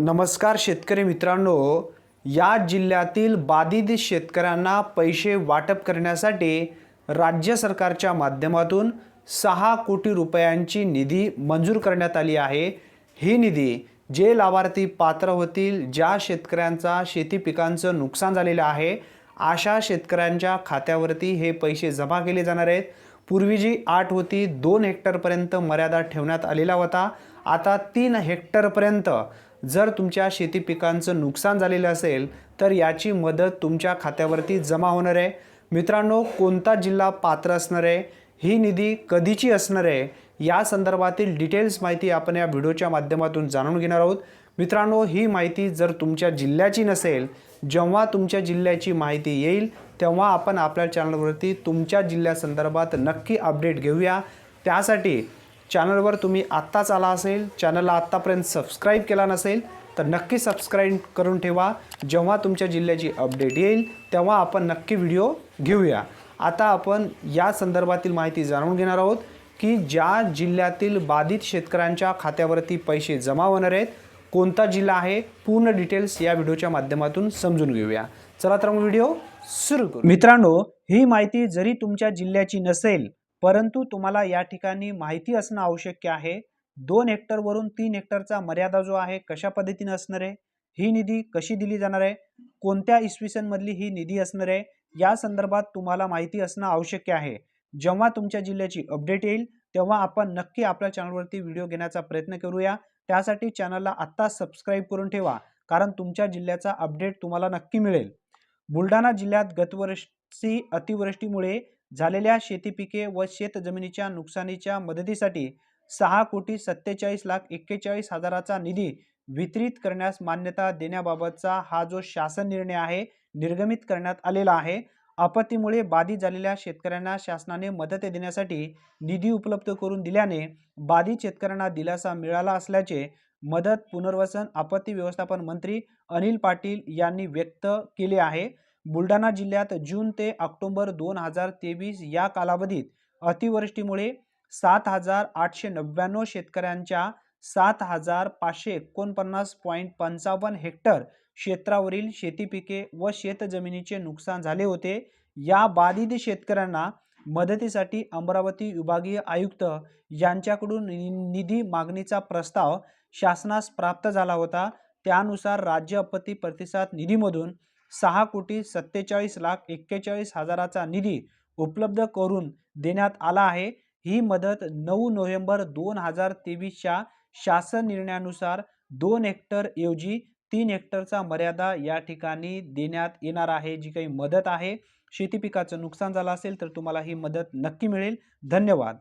नमस्कार शेतकरी मित्रांनो या जिल्ह्यातील बाधित शेतकऱ्यांना पैसे वाटप करण्यासाठी राज्य सरकारच्या माध्यमातून सहा कोटी रुपयांची निधी मंजूर करण्यात आली आहे. ही निधी जे लाभार्थी पात्र होतील ज्या शेतकऱ्यांचा शेती पिकांचं नुकसान झालेलं आहे अशा शेतकऱ्यांच्या खात्यावरती हे पैसे जमा केले जाणार आहेत. पूर्वी जी आठ होती दोन हेक्टरपर्यंत मर्यादा ठेवण्यात आलेला होता. आता तीन हेक्टरपर्यंत जर तुमच्या शेती पिकांचं नुकसान झालेलं असेल तर याची मदत तुमच्या खात्यावरती जमा होणार आहे. मित्रांनो कोणता जिल्हा पात्र असणार आहे? ही निधी कधीची असणार आहे? या संदर्भातील डिटेल्स माहिती आपण या व्हिडिओच्या माध्यमातून जाणून घेणार आहोत. मित्रांनो ही माहिती जर तुमच्या जिल्ह्याची नसेल जेव्हा तुमच्या जिल्ह्याची माहिती येईल तेव्हा आपण आपल्या चॅनलवरती तुमच्या जिल्ह्यासंदर्भात नक्की अपडेट घेऊया. त्यासाठी चॅनलवर तुम्ही आत्ताच आला असेल चॅनलला आत्तापर्यंत सबस्क्राईब केला नसेल तर नक्की सबस्क्राईब करून ठेवा. जेव्हा तुमच्या जिल्ह्याची अपडेट येईल तेव्हा आपण नक्की व्हिडिओ घेऊया. आता आपण या संदर्भातील माहिती जाणून घेणार आहोत की ज्या जिल्ह्यातील बाधित शेतकऱ्यांच्या खात्यावरती पैसे जमा होणार आहेत कोणता जिल्हा आहे पूर्ण डिटेल्स या व्हिडिओच्या माध्यमातून समजून घेऊया. चला तर मग व्हिडिओ सुरू करू. मित्रांनो ही माहिती जरी तुमच्या जिल्ह्याची नसेल परंतु तुम्हाला या ठिकाणी माहिती असणं आवश्यक आहे. दोन हेक्टरवरून तीन हेक्टरचा मर्यादा जो आहे कशा पद्धतीने असणार आहे? ही निधी कशी दिली जाणार आहे? कोणत्या इसवीसनमधली ही निधी असणार आहे? या संदर्भात तुम्हाला माहिती असणं आवश्यक आहे. जेव्हा तुमच्या जिल्ह्याची अपडेट येईल तेव्हा आपण नक्की आपल्या चॅनलवरती व्हिडिओ घेण्याचा प्रयत्न करूया. त्यासाठी चॅनलला आत्ता सबस्क्राईब करून ठेवा कारण तुमच्या जिल्ह्याचा अपडेट तुम्हाला नक्की मिळेल. बुलढाणा जिल्ह्यात गतवर्षी अतिवृष्टीमुळे झालेल्या शेती पिके व शेत जमिनीच्या नुकसानीच्या मदतीसाठी सहा कोटी सत्तेचाळीस लाख एक्केचाळीस हजाराचा निधी वितरित करण्यास मान्यता देण्याबाबतचा हा जो शासन निर्णय आहे निर्गमित करण्यात आलेला आहे. आपत्तीमुळे बाधित झालेल्या शेतकऱ्यांना शासनाने मदत देण्यासाठी निधी उपलब्ध करून दिल्याने बाधित शेतकऱ्यांना दिलासा मिळाला असल्याचे मदत पुनर्वसन आपत्ती व्यवस्थापन मंत्री अनिल पाटील यांनी व्यक्त केले आहे. बुलढाणा जिल्ह्यात जून ते ऑक्टोबर दोन हजार तेवीस या कालावधीत अतिवृष्टीमुळे सात हजार आठशे नव्याण्णव शेतकऱ्यांच्या सात हजार पाचशे एकोणपन्नास पॉईंट पंचावन्न हेक्टर क्षेत्रावरील शेती पिके व शेतजमिनीचे नुकसान झाले होते. या बाधित शेतकऱ्यांना मदतीसाठी अमरावती विभागीय आयुक्त यांच्याकडून नि- निधी मागणीचा प्रस्ताव शासनास प्राप्त झाला होता. त्यानुसार राज्य आपत्ती प्रतिसाद निधीमधून सहा कोटी सत्तेचाळीस लाख एक्केचाळीस हजाराचा निधी उपलब्ध करून देण्यात आला आहे. ही मदत नऊ नोव्हेंबर दोन हजार तेवीसच्या शासन निर्णयानुसार दोन हेक्टर ऐवजी तीन हेक्टरचा मर्यादा या ठिकाणी देण्यात येणार आहे. जी काही मदत आहे शेती पिकाचं नुकसान झालं असेल तर तुम्हाला ही मदत नक्की मिळेल. धन्यवाद.